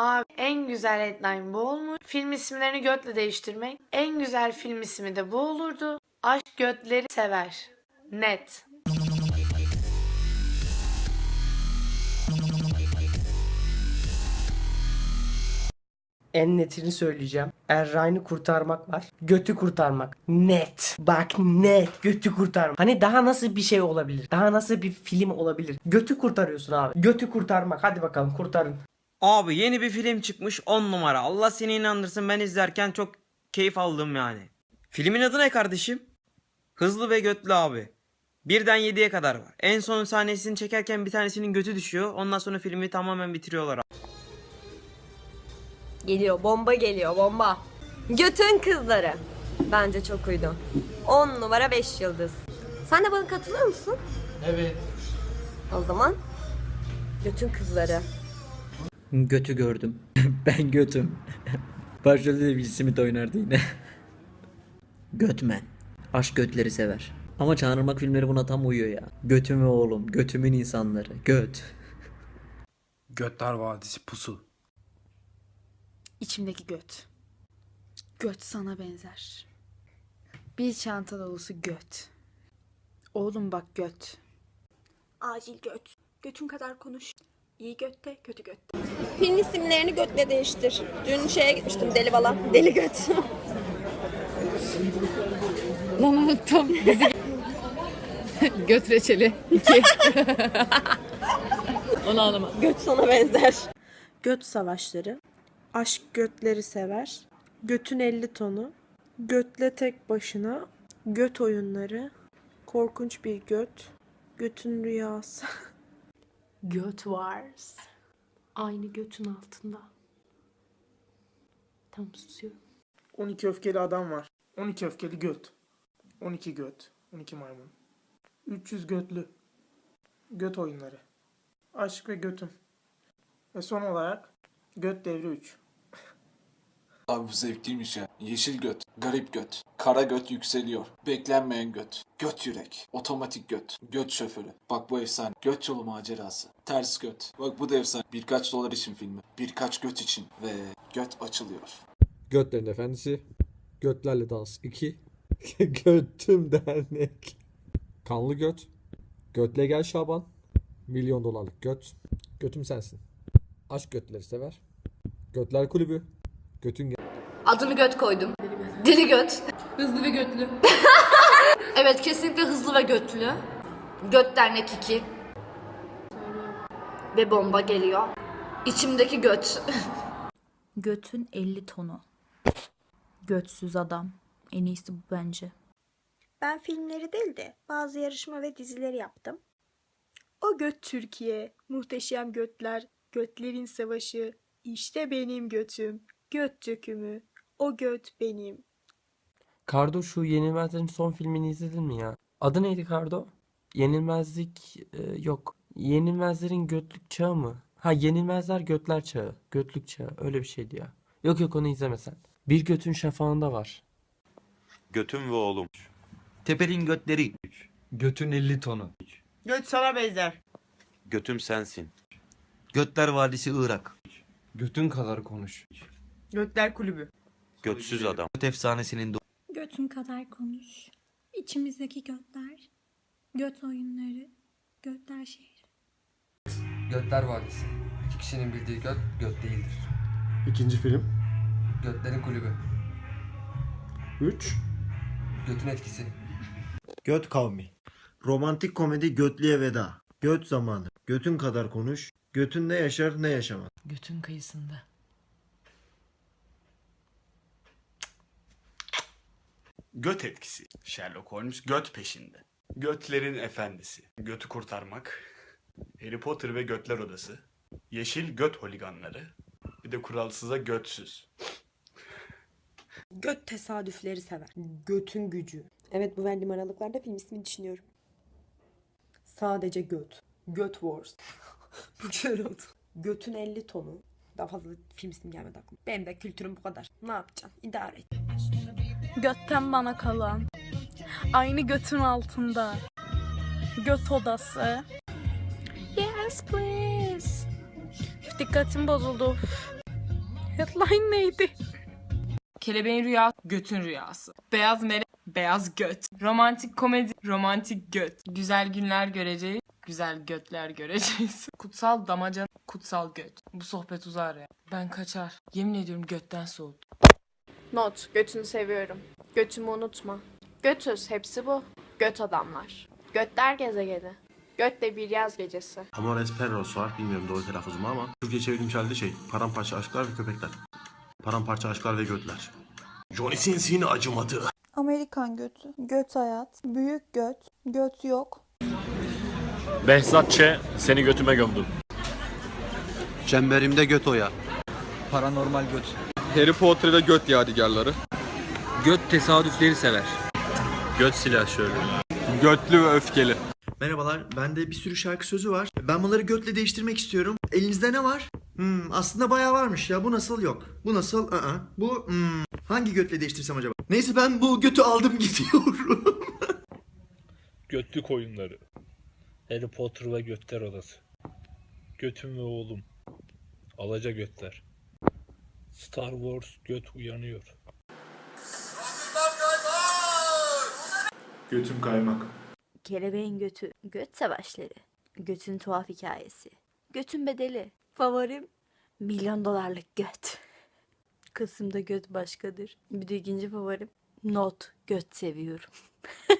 Abi en güzel headline bu olmuş. Film isimlerini götle değiştirmek. En güzel film ismi de bu olurdu. Aşk götleri sever. Net. En netini söyleyeceğim. Erray'ını kurtarmak var. Götü kurtarmak. Net. Bak net. Götü kurtarmak. Hani daha nasıl bir şey olabilir? Daha nasıl bir film olabilir? Götü kurtarıyorsun abi. Götü kurtarmak. Hadi bakalım kurtarın. Abi yeni bir film çıkmış 10 numara. Allah seni inandırsın ben izlerken çok keyif aldım yani. Filmin adı ne kardeşim? Hızlı ve Götlü abi. Birden 7'ye kadar var. En son sahnesini çekerken bir tanesinin götü düşüyor. Ondan sonra filmi tamamen bitiriyorlar abi. Geliyor bomba geliyor bomba. Götün kızları. Bence çok uydu. 10 numara 5 yıldız. Sen de bana katılıyor musun? Evet. O zaman götün kızları. Götü gördüm. ben götüm. Başrolde de Will Smith oynardı yine. Götmen. Aşk götleri sever. Ama Çağınırmak filmleri buna tam uyuyor ya. Götümü oğlum, götümün insanları. Göt. Götler Vadisi Pusu. İçimdeki göt. Göt sana benzer. Bir çanta dolusu göt. Oğlum bak göt. Acil göt. Götün kadar konuş. İyi götte, kötü götte. Film isimlerini götle değiştir. Dün şeye gitmiştim deli bala. Deli göt. Lan unuttum. Bizi... göt reçeli. İki. Onu anlamadım. Göt sana benzer. Göt savaşları, aşk götleri sever, götün 50 tonu, götle tek başına, göt oyunları, korkunç bir göt, götün rüyası. Göt Wars. Aynı götün altında. Tam susuyorum. 12 öfkeli adam var. 12 öfkeli göt. 12 göt. 12 maymun. 300 götlü. Göt oyunları. Aşk ve götüm. Ve son olarak göt devri 3. Abi bu zevkliymiş ya. Yeşil göt, garip göt, kara göt yükseliyor, beklenmeyen göt, göt yürek, otomatik göt, göt şoförü. Bak bu efsane. Göt yolu macerası. Ters göt. Bak bu da efsane. Birkaç dolar için filmi. Birkaç göt için. Ve göt açılıyor. Götlerin Efendisi. Götlerle Dans 2. Götüm Dernek. Kanlı Göt. Götle Gel Şaban. Milyon dolarlık göt. Götüm sensin. Aşk götleri sever. Götler Kulübü. Götün Adını göt koydum. Deli göt. Hızlı ve götlü. evet kesinlikle hızlı ve götlü. Göt dernek 2. Ve bomba geliyor. İçimdeki göt. Götün 50 tonu. Götsüz adam. En iyisi bu bence. Ben filmleri değil de bazı yarışma ve dizileri yaptım. O göt Türkiye, muhteşem götler, götlerin savaşı, işte benim götüm, göt dökümü, o göt benim. Kardo şu Yenilmezlerin son filmini izledin mi ya? Adı neydi Kardo? Yenilmezlik e, yok. Yenilmezlerin götlük çağı mı? Ha Yenilmezler götler çağı. Götlük çağı. Öyle bir şeydi ya. Yok yok onu izlemesen. Bir götün şafağında var. Götüm ve oğlum. Teperin götleri. Götün 50 tonu. Göt sana benzer. Götüm sensin. Götler Vadisi Irak. Götün kadar konuş. Götler kulübü. Götsüz adam. Göt efsanesinin Götün kadar konuş. İçimizdeki götler. Göt oyunları. Götler şehri. Götler Vadisi. İki kişinin bildiği göt, göt değildir. İkinci film. Götlerin Kulübü. 3. Götün etkisi. Göt kavmi. Romantik komedi Götlüye veda. Göt zamanı. Götün kadar konuş. Götün ne yaşar ne yaşamaz. Götün kıyısında. Göt etkisi. Sherlock Holmes göt peşinde. Götlerin efendisi. Götü kurtarmak. Harry Potter ve Götler Odası. Yeşil göt holiganları. Bir de kuralsıza götsüz. Göt tesadüfleri sever. Götün gücü. Evet bu verdiğim aralıklarda film ismi düşünüyorum. Sadece göt. Göt Wars. bu güzel oldu. Götün 50 tonu. Daha fazla film ismi gelmedi aklıma. Benim de kültürüm bu kadar. Ne yapacağım? İdare et. Götten bana kalan. Aynı götün altında. Göt odası. Yes please. Dikkatim bozuldu. Headline neydi? Kelebeğin rüyası, götün rüyası. Beyaz melek, beyaz göt. Romantik komedi, romantik göt. Güzel günler göreceğiz, güzel götler göreceğiz. Kutsal damacan, kutsal göt. Bu sohbet uzar ya. Ben kaçar. Yemin ediyorum götten soğudum. Not, götünü seviyorum. Götümü unutma. Götüz, hepsi bu. Göt adamlar. Götler gezegeni. Götle bir yaz gecesi. Amores Perros var. Bilmiyorum doğru telaffuzumu ama. Türkçe çevrilmiş halde şey. Paramparça aşklar ve köpekler. Paramparça aşklar ve götler. Johnny Sinsini acımadı. Amerikan götü. Göt hayat. Büyük göt. Göt yok. Behzat Ç. Seni götüme gömdüm. Çemberimde göt oya. Paranormal göt. Harry Potter ve göt yadigarları. Göt tesadüfleri sever. Göt silahşörü. Götlü ve öfkeli. Merhabalar, bende bir sürü şarkı sözü var. Ben bunları götle değiştirmek istiyorum. Elinizde ne var? Hmm, aslında bayağı varmış ya. Bu nasıl yok. Bu nasıl? Aa. Bu hmm. Hangi götle değiştirsem acaba? Neyse ben bu götü aldım gidiyorum. Götlük oyunları. Harry Potter ve Götler Odası. Götüm ve oğlum. Alaca götler. Star Wars göt uyanıyor. Götüm kaymak. Kelebeğin götü. Göt savaşları. Götün tuhaf hikayesi. Götün bedeli. Favorim. Milyon dolarlık göt. Kasım'da göt başkadır. Bir de ikinci favorim. Not. Göt seviyorum.